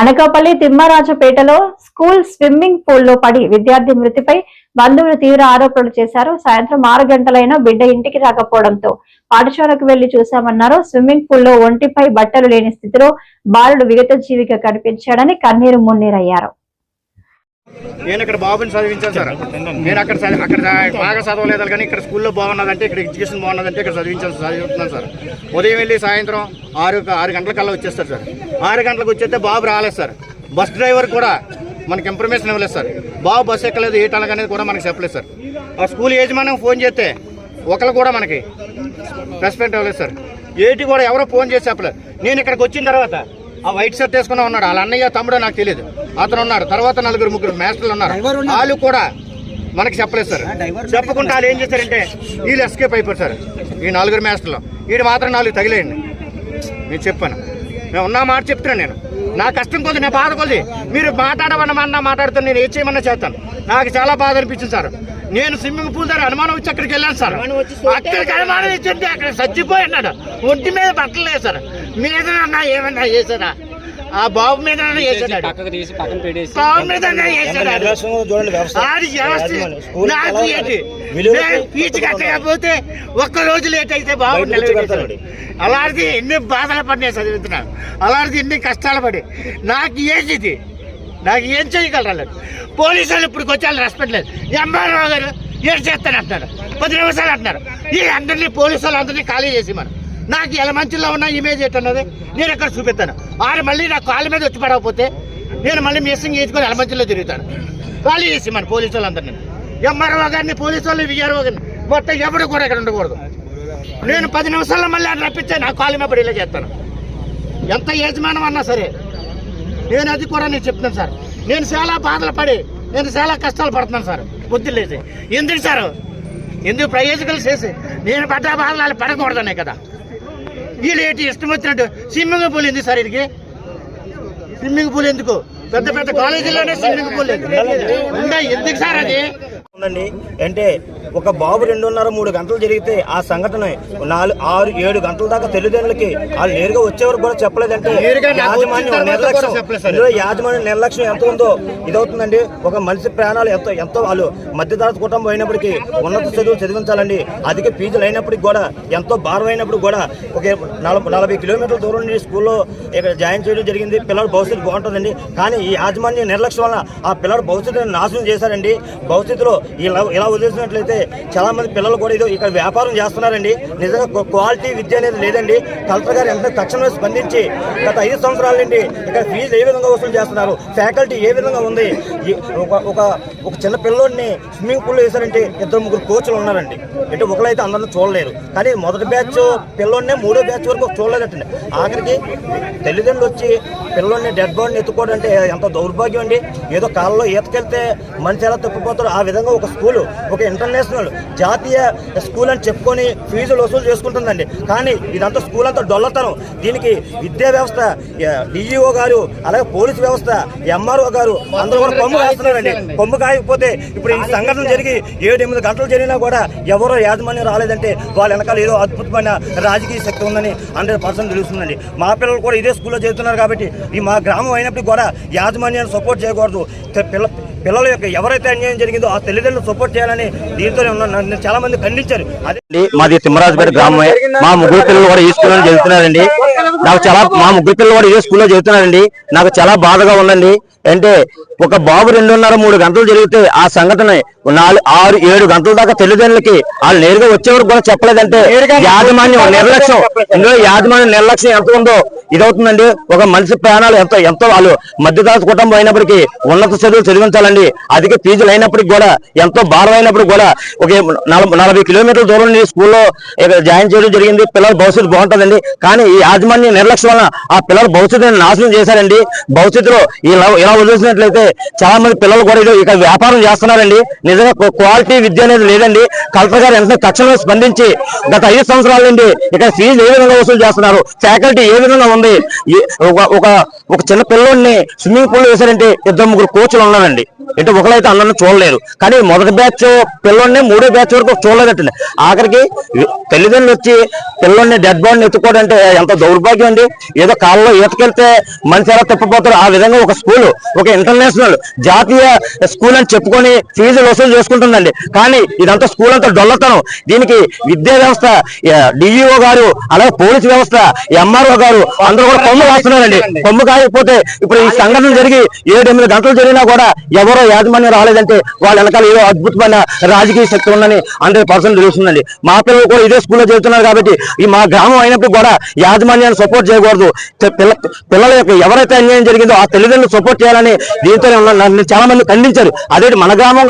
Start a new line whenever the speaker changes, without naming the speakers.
అనకాపల్లి తిమ్మరాజపేటలో school swimming పూల్లో పడి విద్యార్థి మృతిపై బంధువులు తీవ్ర ఆరోపణలు చేశారు. సాయంత్రం ఆరు గంటలైనా బిడ్డ ఇంటికి రాకపోవడంతో పాఠశాలకు వెళ్ళి చూశామన్నారు. స్విమ్మింగ్ పూల్లో ఒంటిపై బట్టలు లేని స్థితిలో బాలుడు విగత జీవిగా కనిపించాడని కన్నీరు మున్నీరయ్యారు.
నేను ఇక్కడ బాబుని చదివించాను సార్. నేను అక్కడ చదివి- అక్కడ బాగా చదవలేదు కానీ ఇక్కడ స్కూల్లో బాగున్నదంటే ఇక్కడ ఎడ్యుకేషన్ బాగున్నదంటే ఇక్కడ చదివించాను చదువుతున్నాను సార్. ఉదయం వెళ్ళి సాయంత్రం ఆరు ఆరు గంటలకల్లా వచ్చేస్తారు సార్. ఆరు గంటలకు వచ్చేస్తే బాబు రాలేదు సార్. బస్ డ్రైవర్ కూడా మనకి ఇన్ఫర్మేషన్ ఇవ్వలేదు సార్. బాబు బస్సు ఎక్కలేదు ఏటాలకు అనేది కూడా మనకి చెప్పలేదు సార్. ఆ స్కూల్ యజమానం ఫోన్ చేస్తే ఒకరు కూడా మనకి రెస్పెక్ట్ అవ్వలేదు సార్. ఏటి కూడా ఎవరో ఫోన్ చేసి చెప్పలేదు. నేను ఇక్కడికి వచ్చిన తర్వాత ఆ వైట్ షర్ట్ వేసుకుని ఉన్నాడు. వాళ్ళ అన్నయ్య తమ్ముడో నాకు తెలియదు అతను ఉన్నాడు. తర్వాత నలుగురు ముగ్గురు మాస్టర్లు ఉన్నారు. వాళ్ళు కూడా మనకి చెప్పలేదు సార్. చెప్పకుండా వాళ్ళు ఏం చేశారంటే వీళ్ళు ఎస్కేప్ అయిపోయారు సార్. ఈ నలుగురు మాస్టర్లు వీడు మాత్రం నాలుగు తగిలేయండి. నేను చెప్పాను. నేను ఉన్న మాట చెప్తున్నాను నేను. నా కష్టం కొద్ది నా బాధ కొద్ది. మీరు మాట్లాడమన్నా మాట్లాడుతాను నేను ఏం చేయమన్నా చేస్తాను. నాకు చాలా బాధ అనిపించింది సార్. నేను స్విమ్మింగ్ పూల్ దగ్గర అనుమానం వచ్చి అక్కడికి వెళ్ళాను సార్. అక్కడికి అనుమానం ఇచ్చింది అక్కడ చచ్చిపోయి అన్నాడు ఒంటి మీద బట్టలు లేదు సార్. మీద ఏమన్నా చేశారా? ఆ బాబు మీద బాబు మీద ఫీజు కట్టకపోతే ఒక్క రోజు లేట్ అయితే
నుంచి పెడతాడు.
అలాంటిది ఎన్ని బాధలు పడినాయి చదువుతున్నాను. అలాంటిది ఎన్ని కష్టాలు పడి. నాకు ఏంటి ఇది? నాకు ఏం చేయగలరు పోలీసు వాళ్ళు ఇప్పుడు వచ్చి రెస్పెక్ట్ లేదు. ఎంఆర్ఓ గారు ఏం చేస్తాను అంటున్నారు పది నిమిషాలు అంటున్నారు. ఈ అందరినీ పోలీసు వాళ్ళు అందరినీ ఖాళీ చేసి మనం నాకు ఎలా మంచిలో ఉన్న ఇమేజ్ ఏంటన్నది? నేను ఎక్కడ చూపిస్తాను ఆరు మళ్ళీ నా కాళ్ళ మీద వచ్చి పడకపోతే నేను మళ్ళీ మిస్సింగ్ చేసుకొని ఎలమంచిలో తిరుగుతాను. ఖాళీ చేసి మన పోలీసు వాళ్ళందరినీ. ఎంఆర్ఓ గారిని పోలీసు వాళ్ళు విఆర్ఓ గారిని. మొత్తం ఎవరు కూడా ఇక్కడ ఉండకూడదు. నేను పది నిమిషాల్లో మళ్ళీ అక్కడ రప్పించే నా కాలు మీద ఇలా చేస్తాను. ఎంత యజమానం అన్నా సరే నేను అది కూడా నేను చెప్తున్నాను సార్. నేను చాలా బాధలు పడి నేను చాలా కష్టాలు పడుతున్నాను సార్. బుద్ధి లేచి ఎందుకు సార్? ఎందుకు ప్రయోజకులు చేసి? నేను పడ్డ బాధలు వాళ్ళు పడకూడదనే కదా. వీళ్ళు ఏంటి? ఇష్టం వచ్చినట్టు. స్విమ్మింగ్ పూల్ ఎందుకు సార్ ఇదికి? స్విమ్మింగ్ పూల్ ఎందుకు? పెద్ద పెద్ద కాలేజీలోనే స్విమ్మింగ్ పూల్. ఎందుకు ఎందుకు సార్ అది?
అంటే ఒక బాబు రెండున్నర మూడు గంటలు జరిగితే ఆ సంఘటన నాలుగు ఆరు ఏడు గంటల దాకా తల్లిదండ్రులకి వాళ్ళు నేరుగా వచ్చేవారు కూడా చెప్పలేదంటే యాజమాన్యం నిర్లక్ష్యం. ఇందులో యాజమాన్యం నిర్లక్ష్యం ఎంత ఉందో ఇదవుతుందండి. ఒక మనిషి ప్రాణాలు ఎంతో ఎంతో వాళ్ళు మధ్యతరగతి కుటుంబం అయినప్పటికీ ఉన్నత చదువులు చదివించాలండి. అధిక ఫీజులు అయినప్పటికీ కూడా ఎంతో భారం అయినప్పుడు కూడా ఒక నలభై నలభై కిలోమీటర్ల దూరం నుండి స్కూల్లో ఇక్కడ జాయిన్ చేయడం జరిగింది. పిల్లల భవిష్యత్తు బాగుంటుందండి. కానీ ఈ యాజమాన్య నిర్లక్ష్యం వల్ల ఆ పిల్లల భవిష్యత్తుని నాశనం చేశారండి. భవిష్యత్తులో ఇలా ఇలా వదిలేసినట్లయితే చాలా మంది పిల్లలు కూడా ఇది ఇక్కడ వ్యాపారం చేస్తున్నారండి. నిజంగా క్వాలిటీ విద్య అనేది లేదండి. కలెక్టర్ గారు ఎంత తక్షణమే స్పందించి గత ఐదు సంవత్సరాల నుండి ఇక్కడ ఫీజు ఏ విధంగా వసూలు చేస్తున్నారు? ఫ్యాకల్టీ ఏ విధంగా ఉంది? ఒక ఒక ఒక చిన్న పిల్లోడిని స్విమ్మింగ్ పూల్ వేశారంటే ఇద్దరు ముగ్గురు కోచ్లు ఉన్నారండి. అంటే ఒకరైతే అందరిని చూడలేరు. కానీ మొదటి బ్యాచ్ పిల్లోడినే మూడో బ్యాచ్ వరకు చూడలేదటండి. ఆఖరికి తల్లిదండ్రులు వచ్చి పిల్లోడిని డెడ్ బాడీని ఎత్తుకోవడం అంటే ఎంత దౌర్భాగ్యం అండి. ఏదో కాలంలో ఈతకెళ్తే మనిషి ఎలా తప్పిపోతారు ఆ విధంగా ఒక స్కూలు ఒక ఇంటర్నేషనల్ జాతీయ స్కూల్ అని చెప్పుకొని ఫీజులు వసూలు చేసుకుంటుందండి. కానీ ఇదంతా స్కూల్ అంతా డొల్లతనం. దీనికి విద్యా వ్యవస్థ డిఈఓ గారు అలాగే పోలీస్ వ్యవస్థ ఎంఆర్ఓ గారు అందరూ కూడా కొమ్ము కాస్తున్నారండి కొమ్ము కాయకపోతే ఇప్పుడు ఈ సంఘటన జరిగి ఏడు ఎనిమిది గంటలు జరిగినా కూడా ఎవరో యాజమాన్యం రాలేదంటే వాళ్ళ వెనకాల ఏదో అద్భుతమైన రాజకీయ శక్తి ఉందని హండ్రెడ్ పర్సెంట్ తెలుస్తుందండి. మా పిల్లలు కూడా ఇదే స్కూల్లో చదువుతున్నారు కాబట్టి ఈ మా గ్రామం అయినప్పటికీ కూడా యాజమాన్యాన్ని సపోర్ట్ చేయకూడదు. పిల్ల పిల్లల యొక్క ఎవరైతే అన్యాయం జరిగిందో ఆ తల్లిదండ్రులు సపోర్ట్ చేయాలని దీంతోనే ఉన్నాను చాలా మంది ఖండించారు. అదే
అండి మాది తిమ్మరాజుపేట గ్రామమే మా ముగ్గురు పిల్లలు కూడా ఈ స్కూల్లో చదువుతున్నారండి. నాకు చాలా మా ముగ్గురు పిల్లలు కూడా ఇదే స్కూల్లో చదువుతున్నారండి. నాకు చాలా బాధగా ఉందండి. అంటే ఒక బాబు రెండున్నర మూడు గంటలు జరిగితే ఆ సంఘటన నాలుగు ఆరు ఏడు గంటల దాకా తల్లిదండ్రులకి వాళ్ళు నేరుగా వచ్చేవారు కూడా చెప్పలేదంటే యాజమాన్యం నిర్లక్ష్యం. ఇందులో యాజమాన్యం నిర్లక్ష్యం ఎంత ఉందో ఇదవుతుందండి. ఒక మనిషి ప్రాణాలు ఎంతో ఎంతో వాళ్ళు మధ్యతరగతి కుటుంబం అయినప్పటికీ ఉన్నత చదువులు చదివించాలండి. అధిక ఫీజులు అయినప్పటికీ కూడా ఎంతో భారం అయినప్పుడు కూడా ఒక నలభై నలభై కిలోమీటర్ల దూరం నుండి స్కూల్లో జాయిన్ చేయడం జరిగింది. పిల్లల భవిష్యత్తు బాగుంటుందండి. కానీ ఈ యాజమాన్య నిర్లక్ష్యం వలన ఆ పిల్లల భవిష్యత్తుని నాశనం చేశారండి. భవిష్యత్తులో ఇలా ఇలా వదిలేసినట్లయితే చాలా మంది పిల్లలు కూడా ఇక్కడ వ్యాపారం చేస్తున్నారండి. నిజంగా క్వాలిటీ విద్య అనేది లేదండి. కలెక్టర్ గారు వెంటనే తక్షణమే స్పందించి గత ఐదు సంవత్సరాల నుండి ఇక్కడ ఫీజు ఏ విధంగా వసూలు చేస్తున్నారు? ఫ్యాకల్టీ ఏ విధంగా ఉంది? ఒక ఒక ఒక చిన్న పిల్లోడిని స్విమ్మింగ్ పూల్ వేశారంటే ఇద్దరు ముగ్గురు కోచ్లు ఉన్నారండి.
అంటే ఒకరైతే అందరిని చూడలేరు. కానీ మొదటి బ్యాచ్ పిల్లల్ని మూడో బ్యాచ్ వరకు చూడలేదట్టండి ఆఖరికి తల్లిదండ్రులు వచ్చి పిల్లల్ని డెడ్ బాడీని ఎత్తుకోవడం అంటే ఎంత దౌర్భాగ్యం అండి. ఏదో కాలంలో ఈతకెళ్తే మనిషి ఎలా తప్పిపోతారు ఆ విధంగా ఒక స్కూల్ ఒక ఇంటర్నేషనల్ జాతీయ స్కూల్ అని చెప్పుకొని ఫీజు వసూలు చేసుకుంటుందండి. కానీ ఇదంతా స్కూల్ అంతా డొల్లతనం. దీనికి విద్యా వ్యవస్థ డిఈఓ గారు అలాగే పోలీస్ వ్యవస్థ ఎంఆర్ఓ గారు అందరూ కూడా కొమ్ము కాస్తున్నారండి. కొమ్ము కాకపోతే ఇప్పుడు ఈ సంఘటన జరిగి ఏడు ఎనిమిది గంటలు జరిగినా కూడా ఎవరు యాజమాన్యం రాలేదంటే వాళ్ళ వెనకాల ఏదో అద్భుతమైన రాజకీయ శక్తి ఉందని హండ్రెడ్ పర్సెంట్ తెలుస్తుందండి. మా పిల్లలు కూడా ఇదే స్కూల్లో చదువుతున్నారు కాబట్టి ఈ మా గ్రామం అయినప్పుడు కూడా యాజమాన్యాన్ని సపోర్ట్ చేయకూడదు. పిల్ల పిల్లల యొక్క ఎవరైతే అన్యాయం జరిగిందో ఆ తల్లిదండ్రులు సపోర్ట్ చేయాలని దీంతో చాలా మంది ఖండించారు. అదే మన గ్రామం